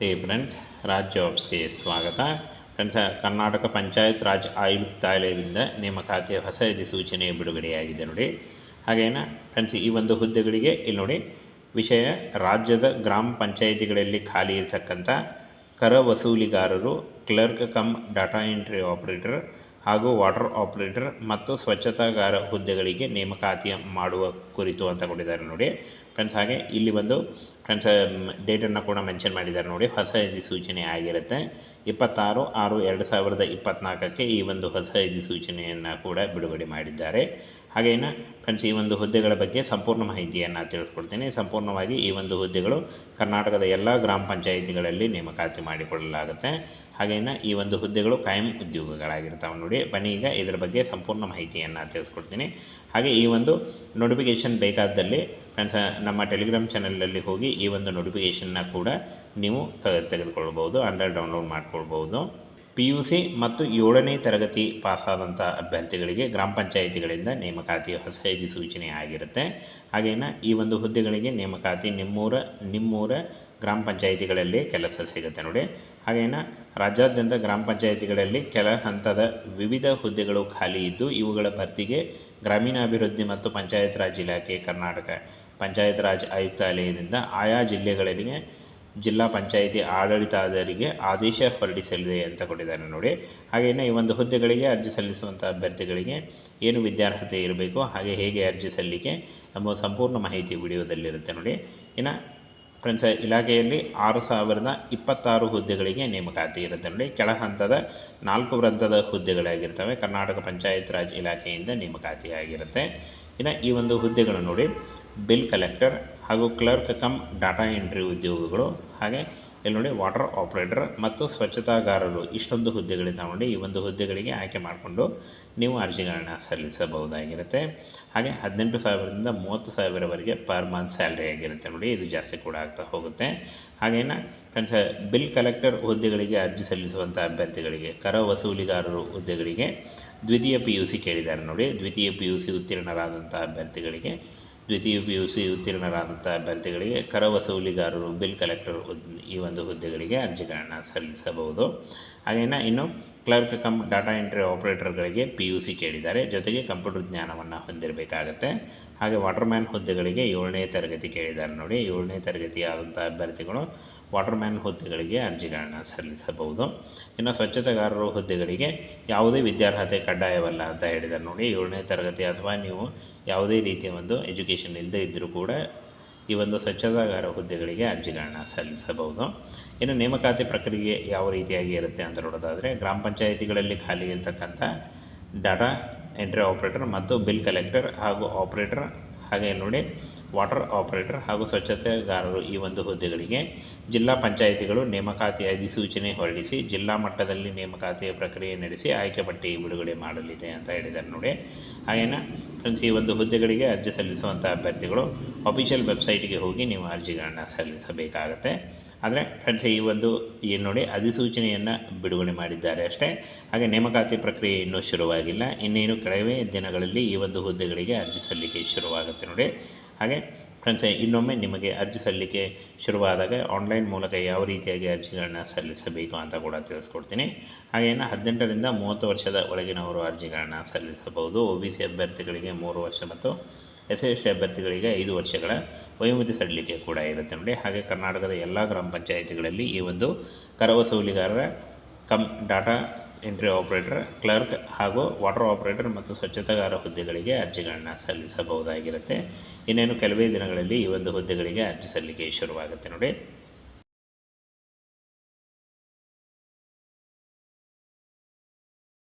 ಹೇ friends Raj ಜಾಬ್ಸ್ಗೆ ಸ್ವಾಗತ. Friends Karnataka panchayat Raj ಆಯುಕ್ತಾಲಯದಿಂದ ನೇಮಕಾತಿಯ ಹೊಸ ಅಧಿಸೂಚನೆ ಬಿಡುಗಡೆಯಾಗಿದೆ ನೋಡಿ. ಹಾಗೇನ? ಫ್ರೆಂಡ್ಸ್ ಈ ಒಂದು ಹುದ್ದೆಗಳಿಗೆ ಇಲ್ಲಿ ನೋಡಿ. ವಿಷಯ, ರಾಜ್ಯದ ಗ್ರಾಮ ಪಂಚಾಯಿತಿಗಳಲ್ಲಿ ಖಾಲಿ ಇರತಕ್ಕಂಥ ಕರ ವಸೂಲಿಗಾರರು clerk cum data entry operator ಹಾಗೂ ವಾಟರ್ ಆಪರೇಟರ್ ಮತ್ತು ಸ್ವಚ್ಛತಾಗಾರ ಹುದ್ದೆಗಳಿಗೆ ನೇಮಕಾತಿ ಮಾಡುವ ಕುರಿತು ಅಂತ ಕೊಟ್ಟಿದ್ದಾರೆ ನೋಡಿ. ಫ್ರೆಂಡ್ಸ್ ಹಾಗೆ ಇಲ್ಲಿ ಬಂದು ಫ್ರೆಂಡ್ಸ್ ಡೇಟನ್ನು ಕೂಡ ಮೆನ್ಷನ್ ಮಾಡಿದ್ದಾರೆ ನೋಡಿ. ಹೊಸ ಅಧಿಸೂಚನೆ ಆಗಿರುತ್ತೆ. ಇಪ್ಪತ್ತಾರು, ಆರು, ಎರಡು ಸಾವಿರದ ಇಪ್ಪತ್ತ್ನಾಲ್ಕಕ್ಕೆ ಈ ಒಂದು ಹೊಸ ಅಧಿಸೂಚನೆಯನ್ನು ಕೂಡ ಬಿಡುಗಡೆ ಮಾಡಿದ್ದಾರೆ. ಹಾಗೇನ ಫ್ರೆಂಡ್ಸ್ ಈ ಒಂದು ಹುದ್ದೆಗಳ ಬಗ್ಗೆ ಸಂಪೂರ್ಣ ಮಾಹಿತಿಯನ್ನು ತಿಳಿಸ್ಕೊಡ್ತೀನಿ. ಸಂಪೂರ್ಣವಾಗಿ ಈ ಒಂದು ಹುದ್ದೆಗಳು ಕರ್ನಾಟಕದ ಎಲ್ಲ ಗ್ರಾಮ ಪಂಚಾಯಿತಿಗಳಲ್ಲಿ ನೇಮಕಾತಿ ಮಾಡಿಕೊಳ್ಳಲಾಗುತ್ತೆ. ಹಾಗೇನ ಈ ಒಂದು ಹುದ್ದೆಗಳು ಕಾಯಂ ಉದ್ಯೋಗಗಳಾಗಿರ್ತಾವೆ ನೋಡಿ. ಬನ್ನಿ ಈಗ ಇದರ ಬಗ್ಗೆ ಸಂಪೂರ್ಣ ಮಾಹಿತಿಯನ್ನು ತಿಳಿಸ್ಕೊಡ್ತೀನಿ. ಹಾಗೆ ಈ ಒಂದು ನೋಟಿಫಿಕೇಷನ್ ಬೇಕಾದಲ್ಲಿ ಫ್ರೆಂಡ್ಸ್ ನಮ್ಮ ಟೆಲಿಗ್ರಾಮ್ ಚಾನಲಲ್ಲಿ ಹೋಗಿ ಈ ಒಂದು ನೋಟಿಫಿಕೇಷನ್ನ ಕೂಡ ನೀವು ತೆಗೆ ತೆಗೆದುಕೊಳ್ಬೋದು ಅಂದರೆ ಡೌನ್ಲೋಡ್ ಮಾಡ್ಕೊಳ್ಬೋದು ಪಿ ಯು ಸಿ ಮತ್ತು ಏಳನೇ ತರಗತಿ ಪಾಸಾದಂಥ ಅಭ್ಯರ್ಥಿಗಳಿಗೆ ಗ್ರಾಮ ಪಂಚಾಯಿತಿಗಳಿಂದ ನೇಮಕಾತಿ ಹೊಸ ಸೂಚನೆ ಆಗಿರುತ್ತೆ. ಹಾಗೇನ ಈ ಒಂದು ಹುದ್ದೆಗಳಿಗೆ ನೇಮಕಾತಿ ನಿಮ್ಮೂರ ನಿಮ್ಮೂರ ಗ್ರಾಮ ಪಂಚಾಯಿತಿಗಳಲ್ಲಿ ಕೆಲಸ ಸಿಗುತ್ತೆ ನೋಡಿ. ಹಾಗೇನ ರಾಜ್ಯಾದ್ಯಂತ ಗ್ರಾಮ ಪಂಚಾಯಿತಿಗಳಲ್ಲಿ ಕೆಲ ಹಂತದ ವಿವಿಧ ಹುದ್ದೆಗಳು ಖಾಲಿ ಇದ್ದು ಇವುಗಳ ಭರ್ತಿಗೆ ಗ್ರಾಮೀಣಾಭಿವೃದ್ಧಿ ಮತ್ತು ಪಂಚಾಯತ್ ರಾಜ್ ಇಲಾಖೆ, ಕರ್ನಾಟಕ ಪಂಚಾಯತ್ ರಾಜ್ ಆಯುಕ್ತಾಲಯದಿಂದ ಆಯಾ ಜಿಲ್ಲೆಗಳಿಗೆ ಜಿಲ್ಲಾ ಪಂಚಾಯಿತಿ ಆಡಳಿತಾಧಿಕಾರಿಗೆ ಆದೇಶ ಹೊರಡಿಸಲಿದೆ ಅಂತ ಕೊಟ್ಟಿದ್ದಾರೆ ನೋಡಿ. ಹಾಗೆಯೇ ಈ ಒಂದು ಹುದ್ದೆಗಳಿಗೆ ಅರ್ಜಿ ಸಲ್ಲಿಸುವಂಥ ಅಭ್ಯರ್ಥಿಗಳಿಗೆ ಏನು ವಿದ್ಯಾರ್ಹತೆ ಇರಬೇಕು, ಹಾಗೆ ಹೇಗೆ ಅರ್ಜಿ ಸಲ್ಲಿಕೆ ಎಂಬ ಸಂಪೂರ್ಣ ಮಾಹಿತಿ ವಿಡಿಯೋದಲ್ಲಿರುತ್ತೆ ನೋಡಿ. ಇನ್ನು ಫ್ರೆಂಡ್ಸ್, ಇಲಾಖೆಯಲ್ಲಿ ಆರು ಸಾವಿರದ ಇಪ್ಪತ್ತಾರು ಹುದ್ದೆಗಳಿಗೆ ನೇಮಕಾತಿ ಇರುತ್ತೆ ನೋಡಿ. ಕೆಳ ಹಂತದ ನಾಲ್ಕು ವೃತ್ತದ ಹುದ್ದೆಗಳಾಗಿರ್ತವೆ. ಕರ್ನಾಟಕ ಪಂಚಾಯತ್ ರಾಜ್ ಇಲಾಖೆಯಿಂದ ನೇಮಕಾತಿ ಆಗಿರುತ್ತೆ ಇನ್ನು ಈ ಒಂದು ಹುದ್ದೆಗಳು ನೋಡಿ. ಬಿಲ್ ಕಲೆಕ್ಟರ್ ಹಾಗೂ ಕ್ಲರ್ಕ್ ಕಮ್ ಡಾಟಾ ಎಂಟ್ರಿ ಉದ್ಯೋಗಗಳು ಹಾಗೆ ಇಲ್ಲಿ ನೋಡಿ ವಾಟರ್ ಆಪ್ರೇಟರ್ ಮತ್ತು ಸ್ವಚ್ಛತಾಗಾರರು ಇಷ್ಟೊಂದು ಹುದ್ದೆಗಳಿಗೆ ನೋಡಿ ಈ ಒಂದು ಹುದ್ದೆಗಳಿಗೆ ಆಯ್ಕೆ ಮಾಡಿಕೊಂಡು ನೀವು ಅರ್ಜಿಗಳನ್ನು ಸಲ್ಲಿಸಬಹುದಾಗಿರುತ್ತೆ. ಹಾಗೆ ಹದಿನೆಂಟು ಸಾವಿರದಿಂದ ಮೂವತ್ತು ಸಾವಿರವರೆಗೆ ಪರ್ ಮಂತ್ ಸ್ಯಾಲ್ರಿ ಆಗಿರುತ್ತೆ ನೋಡಿ, ಇದು ಜಾಸ್ತಿ ಕೂಡ ಆಗ್ತಾ ಹೋಗುತ್ತೆ. ಹಾಗೇನ ಫ್ರೆಂಡ್ಸ್ ಬಿಲ್ ಕಲೆಕ್ಟರ್ ಹುದ್ದೆಗಳಿಗೆ ಅರ್ಜಿ ಸಲ್ಲಿಸುವಂಥ ಅಭ್ಯರ್ಥಿಗಳಿಗೆ, ಕರ ವಸೂಲಿಗಾರರು ಹುದ್ದೆಗಳಿಗೆ, ದ್ವಿತೀಯ ಪಿ ಯು ಸಿ ಕೇಳಿದ್ದಾರೆ ನೋಡಿ, ದ್ವಿತೀಯ ಪಿ ಯು ಸಿ ಉತ್ತೀರ್ಣರಾದಂಥ ಅಭ್ಯರ್ಥಿಗಳಿಗೆ ದ್ವಿತೀಯ ಪಿ ಯು ಸಿ ಉತ್ತೀರ್ಣರಾದಂಥ ಅಭ್ಯರ್ಥಿಗಳಿಗೆ ಕರ ವಸೂಲಿಗಾರರು ಬಿಲ್ ಕಲೆಕ್ಟರ್ ಈ ಒಂದು ಹುದ್ದೆಗಳಿಗೆ ಅರ್ಜಿಗಳನ್ನು ಸಲ್ಲಿಸಬಹುದು. ಹಾಗೇನ ಇನ್ನು ಕ್ಲರ್ಕ್ ಕಂ ಡಾಟಾ ಎಂಟ್ರಿ ಆಪರೇಟರ್ಗಳಿಗೆ ಪಿ ಯು ಸಿ ಕೇಳಿದ್ದಾರೆ. ಜೊತೆಗೆ ಕಂಪ್ಯೂಟರ್ ಜ್ಞಾನವನ್ನು ಹೊಂದಿರಬೇಕಾಗತ್ತೆ. ಹಾಗೆ ವಾಟರ್ಮ್ಯಾನ್ ಹುದ್ದೆಗಳಿಗೆ ಏಳನೇ ತರಗತಿ ಕೇಳಿದ್ದಾರೆ ನೋಡಿ. ಏಳನೇ ತರಗತಿಯಾದಂಥ ಅಭ್ಯರ್ಥಿಗಳು ವಾಟರ್ಮ್ಯಾನ್ ಹುದ್ದೆಗಳಿಗೆ ಅರ್ಜಿಗಳನ್ನು ಸಲ್ಲಿಸಬಹುದು. ಇನ್ನು ಸ್ವಚ್ಛತೆಗಾರರು ಹುದ್ದೆಗಳಿಗೆ ಯಾವುದೇ ವಿದ್ಯಾರ್ಹತೆ ಕಡ್ಡಾಯವಲ್ಲ ಅಂತ ಹೇಳಿದ್ದಾರೆ ನೋಡಿ. ಏಳನೇ ತರಗತಿ ಅಥವಾ ನೀವು ಯಾವುದೇ ರೀತಿಯ ಒಂದು ಎಜುಕೇಷನ್ ಇಲ್ಲದೇ ಇದ್ದರೂ ಕೂಡ ಈ ಒಂದು ಸ್ವಚ್ಛತಾಗಾರ ಹುದ್ದೆಗಳಿಗೆ ಅರ್ಜಿಗಳನ್ನು ಸಲ್ಲಿಸಬಹುದು. ಇನ್ನು ನೇಮಕಾತಿ ಪ್ರಕ್ರಿಯೆ ಯಾವ ರೀತಿಯಾಗಿ ಇರುತ್ತೆ ಅಂತ ನೋಡೋದಾದರೆ, ಗ್ರಾಮ ಪಂಚಾಯಿತಿಗಳಲ್ಲಿ ಖಾಲಿ ಇರತಕ್ಕಂಥ ಡಾಟಾ ಎಂಟ್ರಿ ಆಪ್ರೇಟರ್ ಮತ್ತು ಬಿಲ್ ಕಲೆಕ್ಟರ್ ಹಾಗೂ ಆಪ್ರೇಟರ್ ಹಾಗೆ ನೋಡಿ. ವಾಟರ್ ಆಪರೇಟರ್ ಹಾಗೂ ಸ್ವಚ್ಛತೆಗಾರರು ಈ ಒಂದು ಹುದ್ದೆಗಳಿಗೆ ಜಿಲ್ಲಾ ಪಂಚಾಯಿತಿಗಳು ನೇಮಕಾತಿ ಅಧಿಸೂಚನೆ ಹೊರಡಿಸಿ, ಜಿಲ್ಲಾ ಮಟ್ಟದಲ್ಲಿ ನೇಮಕಾತಿಯ ಪ್ರಕ್ರಿಯೆ ನಡೆಸಿ ಆಯ್ಕೆ ಪಟ್ಟಿ ಬಿಡುಗಡೆ ಮಾಡಲಿದೆ ಅಂತ ಹೇಳಿದ್ದಾರೆ ನೋಡಿ. ಹಾಗೇನ? ಫ್ರೆಂಡ್ಸ್, ಈ ಒಂದು ಹುದ್ದೆಗಳಿಗೆ ಅರ್ಜಿ ಸಲ್ಲಿಸುವಂಥ ಅಭ್ಯರ್ಥಿಗಳು ಅಫಿಷಿಯಲ್ ವೆಬ್ಸೈಟ್ಗೆ ಹೋಗಿ ನೀವು ಅರ್ಜಿಗಳನ್ನು ಸಲ್ಲಿಸಬೇಕಾಗತ್ತೆ. ಆದರೆ, ಫ್ರೆಂಡ್ಸ್, ಈ ಒಂದು ಏನು ನೋಡಿ ಅಧಿಸೂಚನೆಯನ್ನು ಬಿಡುಗಡೆ ಮಾಡಿದ್ದಾರೆ ಅಷ್ಟೇ. ಹಾಗೆ ನೇಮಕಾತಿ ಪ್ರಕ್ರಿಯೆ ಇನ್ನೂ ಶುರುವಾಗಿಲ್ಲ. ಇನ್ನೇನು ಕೆಲವೇ ದಿನಗಳಲ್ಲಿ ಈ ಒಂದು ಹುದ್ದೆಗಳಿಗೆ ಅರ್ಜಿ ಸಲ್ಲಿಕೆ ಶುರುವಾಗುತ್ತೆ ನೋಡಿ. ಹಾಗೆ ಫ್ರೆಂಡ್ಸ್, ಇನ್ನೊಮ್ಮೆ ನಿಮಗೆ ಅರ್ಜಿ ಸಲ್ಲಿಕೆ ಶುರುವಾದಾಗ ಆನ್ಲೈನ್ ಮೂಲಕ ಯಾವ ರೀತಿಯಾಗಿ ಅರ್ಜಿಗಳನ್ನ ಸಲ್ಲಿಸಬೇಕು ಅಂತ ಕೂಡ ತಿಳಿಸ್ಕೊಡ್ತೀನಿ. ಹಾಗೇನು ಹದಿನೆಂಟರಿಂದ ಮೂವತ್ತು ವರ್ಷದ ಒಳಗಿನವರು ಅರ್ಜಿಗಳನ್ನು ಸಲ್ಲಿಸಬಹುದು. ಒ ಬಿ ಸಿ ಅಭ್ಯರ್ಥಿಗಳಿಗೆ ಮೂರು ವರ್ಷ ಮತ್ತು ಎಸ್ ಎಸ್ ಟಿ ಅಭ್ಯರ್ಥಿಗಳಿಗೆ ಐದು ವರ್ಷಗಳ ವಯೋಮಿತಿ ಸಡಿಲಿಕೆ ಕೂಡ ಇರುತ್ತೆ ನೋಡಿ. ಹಾಗೆ ಕರ್ನಾಟಕದ ಎಲ್ಲ ಗ್ರಾಮ ಪಂಚಾಯಿತಿಗಳಲ್ಲಿ ಈ ಒಂದು ಕರ ವಸೂಲಿಗಾರರ cum, data entry operator, clerk ಹಾಗೂ ವಾಟರ್ ಆಪರೇಟರ್ ಮತ್ತು ಸ್ವಚ್ಛತಾಗಾರ ಹುದ್ದೆಗಳಿಗೆ ಅರ್ಜಿಗಳನ್ನು ಸಲ್ಲಿಸಬಹುದಾಗಿರುತ್ತೆ. ಇನ್ನೇನು ಕೆಲವೇ ದಿನಗಳಲ್ಲಿ ಈ ಒಂದು ಹುದ್ದೆಗಳಿಗೆ ಅರ್ಜಿ ಸಲ್ಲಿಕೆ ಶುರುವಾಗುತ್ತೆ ನೋಡಿ.